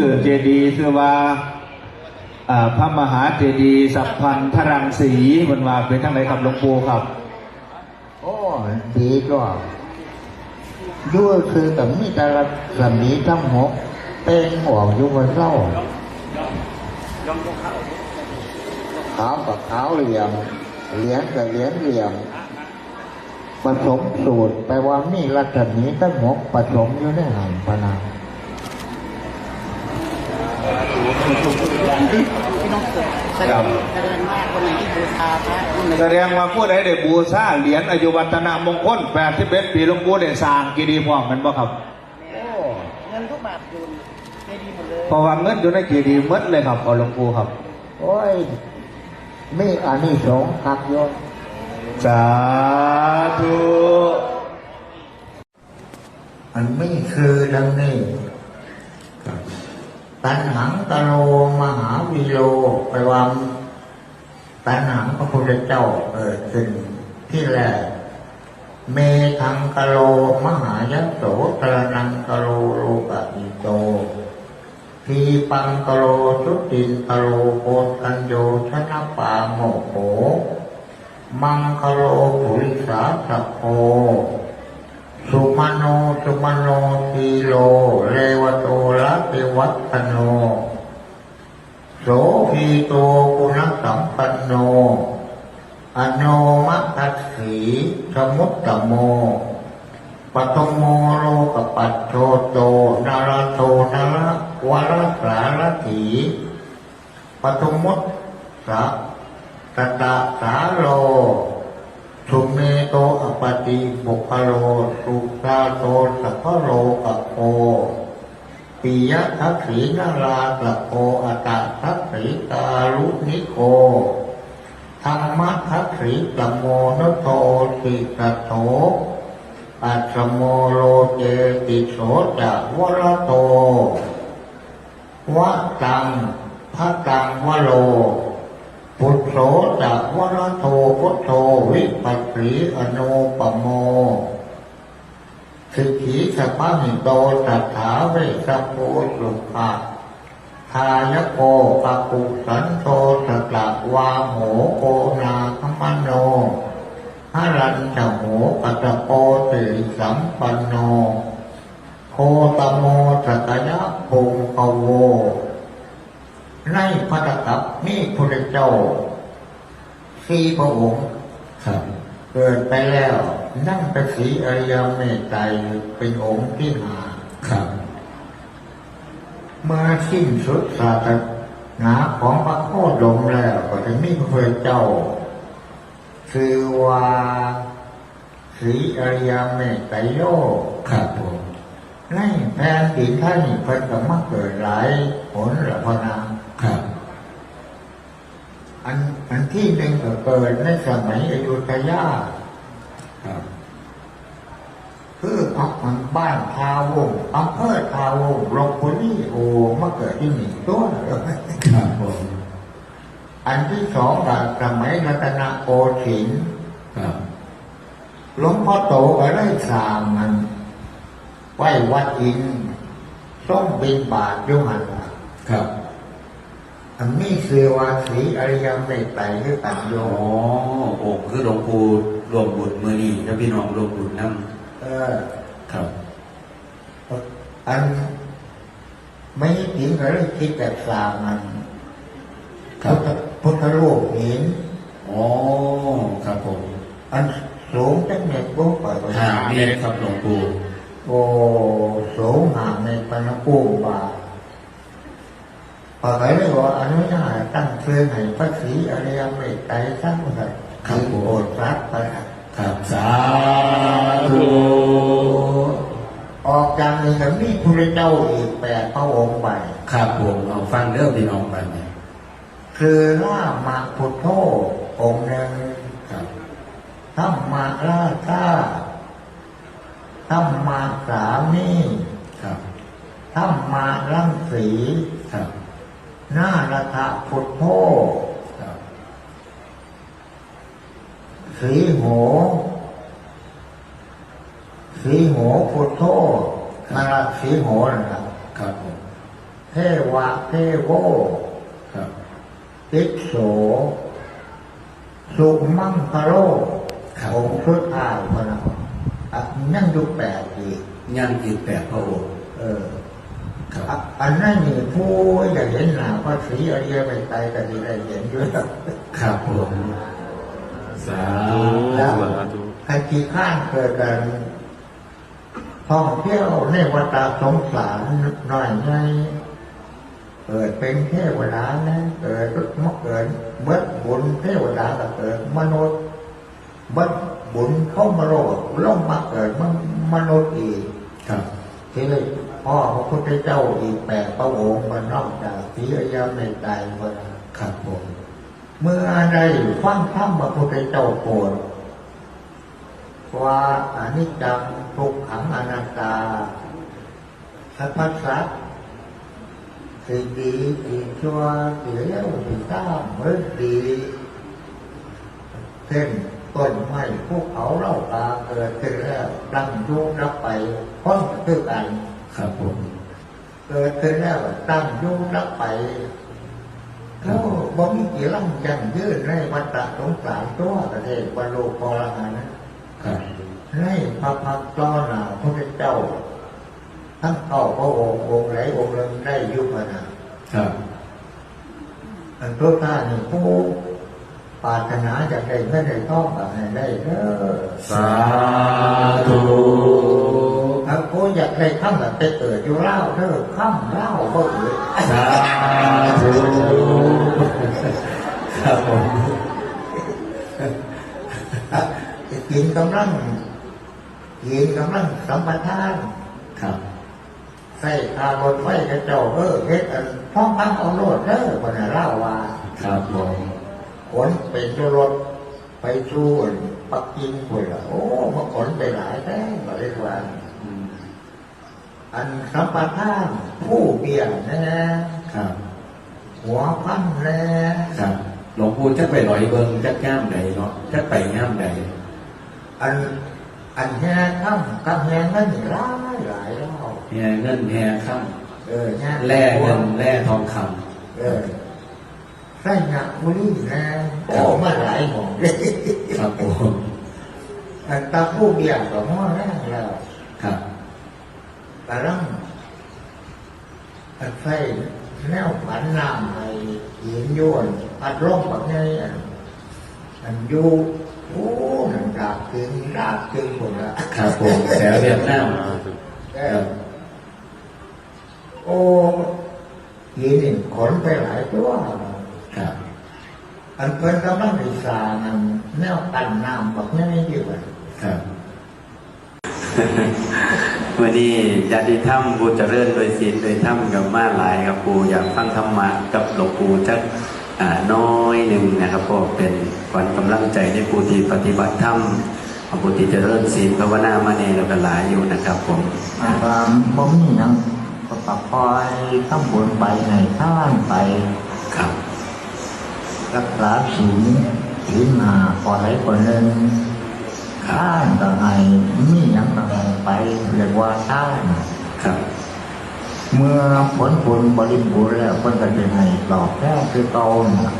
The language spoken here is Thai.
ชื่อเจดีย์คือว่าพระมหาเจดีย์สัพพันธรังสีมันว่าเป็นทั้งไหนครับหลวงปู่ครับ โอ้ดีก็ด้วยคือแต่มีแต่ละสมีทั้งหกเป็นหัวอยู่บนเส้าขาวกับขาวเหลี่ยมเหรียญกับเหรียญเหลี่ยมผสมสูตรแปลว่ามีรัศมีทั้งหกผสมอยู่ในหันพนา พี่น้องเกิดแสดครังบแสดงว่าคนไหนที่บูชาพระรุ่นไหนแสดงว่าผู้ใดได้บูชาเหรียญอายุวัฒนมงคล81ปีหลวงปู่ได้สร้างกีดีย์พร้อมกันบ่ครับ โอ้เงินทุกบาทอยู่เจดีย์หมดเลยเพราะว่าเงินอยู่ในกีดีย์หมดเลยครับเอาหลวงปู่ครับ โอ้ยมีอันนี้สงส์คักโยนสาธุ อันไม่คือดังนี้ ตันหังตโลมหาวิโลไปลว่าตันหังพระพุทธเจ้าเกิดขึ้นที่แรกเมทังกโลมหายโสตระนังกโลโลกะอิโตทีปังกโลชุตินกโลโกตัญโยชนะปาโมโหมังคโลปุริสาสพโพ สุมาโนสุมาโนทีโลเรวโตละเทวัตโน โสพีโตกุณสัมปันโน อโนมัตตสีสมุตตโมปตโมโลกปัตโชโตนาราโทนาระวรสารถีปตมุตสะตตะสาโล สุเมโตอปติบุคโลสุตาโตสัพโลกโพปิยทักขีนาราตะโพอตทักขีตาลุนิโกธรรมทักขีตโมนโทติตโถปัสสโมโลเจติโสจะวรโตวะตังพระตังวโล พุทโธจะวรโทพุทโธวิปัสสีอโนปโมสิกขีสปะหิโตสัทธาเวสสโพสุภะทายโกปะกุสันโตสตะวาโหโกนาคมโนหรันจะโหปัตโปติสัมปันโนโคตโมสตยะภูมิภโว ในพระตกับนี่พระเจ้าสี่พระองค์ครับเกิดไปแล้วนั่งเป็นสีอริยเมตไตรเป็นองค์ที่หาครับ เมื่อสิ้นสุดศาสนาของพระโคดมแล้วก็จะมีพระเจ้า คือว่าสีอริยเมตไตรโลกครับผมในแผ่นดินท่านนี่เพิ่นก็มาเกิดหลายผลละพนาม ครับ อันอันที่หนึ่งก็เกิดในสมัยอยุธยาครับคือออกมันบ้านทาวงอำเภอทาวงลบบุรีโอ้มาเกิดที่นี่ตัวครับผมอันที่สองก็สมัยรัตนโกสินทร์ครับหลวงพ่อโตก็ได้สร้างมันไหว้วัดอินทร์ส้มบินบาทอยุหันล่ะครับอั นนี้คือว่าสีอริยเมตไตรคือตันโยอ๋อองค์คือหลวงปู่รวมบุญมือนีแล้วพี่น้องรวมบุญนั่เออครับ อันไม่ถึงก็เลยคิดแบบสร้างมันครับพุทธพุทธรูปหินอ๋อครับผมอันสูงจังเม็ดบุกไปไปห้าเมตรครับหลวงปู่โอ้สูงห่างในปนปูบาท พอไปเลยว่าอนุญาตตั้งเพื่องให้พระศรีอริยเมตไตรสร้างมาคือโอดรักไปครับสาธุออกจากนี้ก็มีพระเจ้าอีกแปดพระองค์ไปครับผมเอาฟังเด้องพี่น้องไปเนี่ยคือล่ามาพุทโธองค์หนึ่งครับธรรมาราชาธรรมาสามีครับธรรมารังสีครับ นาราธพุทโธครับสีโหสีโหพุทโธนาราสีโหนะครับครับผมพเทวะเทโวครับติโสสุมังคโรครับองค์สุดท้ายพระนะอะนั่งดูแปดอีกย่างอีกแปดพระองค์เออครับ อะอันนั้นนี่ผู้อยากเห็นหน้าพระศรีอริยไปไตรก็ดีได้เห็นด้วยครับผมสาธุแล้วใครขี้ข้านเกิดกันท่องเที่ยวในวัฏสงสารหน่อยไงเกิดเป็นเทวดานะเกิดมาเกิดเบิดบุญเทวดาก็เกิดมนุษย์เบิดบุญเข้ามาโลกลงมาเกิดมันมนุษย์อีกครับที่เลย พ่อพระพุทธเจ้าอีกแปดพระองค์มันนอกจากสีอริยในใจว่าครับผมเมื่อได้ฟังธรรมพระพุทธเจ้าโปรดว่าอนิจจังทุกขังอนัตตาสัพพสัตสิ่งดีสิ่งชั่วสิ่งเลวสิ่งต่ำเมื่อดีเช่นต้นไม้ภูเขาเล่ากาเกิดขึ้นแล้วตั้งอยุรับไปพ้นคือกัน ครับผมเกิดขึ้นแล้วตั้งอยุรับไปโอ้บ่มีกี่ลำจังยืนในวัฏสงสารตัวประเทศบรรลุพรหานะครับในพระพักตร์ต้อหนาพระเจ้า ทั้งเก้าพระองค์องค์ไหนองค์หนึ่งได้อยุพนะครับอันตัวท่านนี่ผู้ปรารถนาจะได้ไม่ได้ต้องก็ให้ได้เด้อสาธุ ถ้าผู้อยากได้ข้ามแบบไปเกิดอยู่เล่าวเด้อข้ามเล่าวก็เกิดสาธุครับผมกินกำลังกินกำลังสัมปทานครับใส่คารถไฟกระเจ้าเออเฮ็ดอันท้องพังเอาโลดเด้อคนน่ะเล่าว่า ครับผมขนเป็นตัวรถไปสู่อันปักกิ่งพุ่นล่ะโอ้มาขนไปหลายแท้ก็เรียกว่า อืมอันสัมปทานผู้เบี่ยงแน่ครับ หัวพันแน่ครับหลวงปู่จะไปลอยเบิงจักย่ามใดเนาะจะไปย่ามใดอันอันแห่ข้ามกับแห่นั่นนี่หลายหลายแล้วแห่เงินแห่ข้ามเออแห่แร่เงินแร่ทองคเออใส่หนักบุรีแน่โอ้มาหลายหม่องเลยำครับผมอันตาผู้เบี่ยงกับหม้อแรกแล้วครับ กระลังอันไฟแนวผันน้ำให้เห็นโยนอัดร่มแบบนี้อันอันอยู่โอ้นันดาบถึงดาบถึงหมดละครับผมแถวเวียดนามเออโอ้ยีนี่ขนไปหลายตัวครับอันเพิ่นกำลังดีสร้างอันแนวกันน้ำแบบนี้อยู่อะครับ วันนี้ญาติธรรมบูเจริญโดยศีลโดยธรรมกับมาหลายครับปูอยากฟังธรรมะกับหลวงปู่จักอ่าน้อยหนึ่งนะครับก็เป็นขวัญกำลังใจในผู้ที่ปฏิบัติธรรมผู้ที่เจริญศีลภาวนามาเนเราก็หลายอยู่นะครับผมอาบามบ่มีหยังก็ปรับคอยทำบุญไปในท่านไปครับ รักษาศีลศีลหาพอไหนคนหนึ่ง ท่านก็ให้มีหยังก็ให้ไปเรียกว่าท่านครับ เมื่อผลบุญบริบูรณ์แล้วคนก็จะให้ตอบแทนคือเก่าน่ะ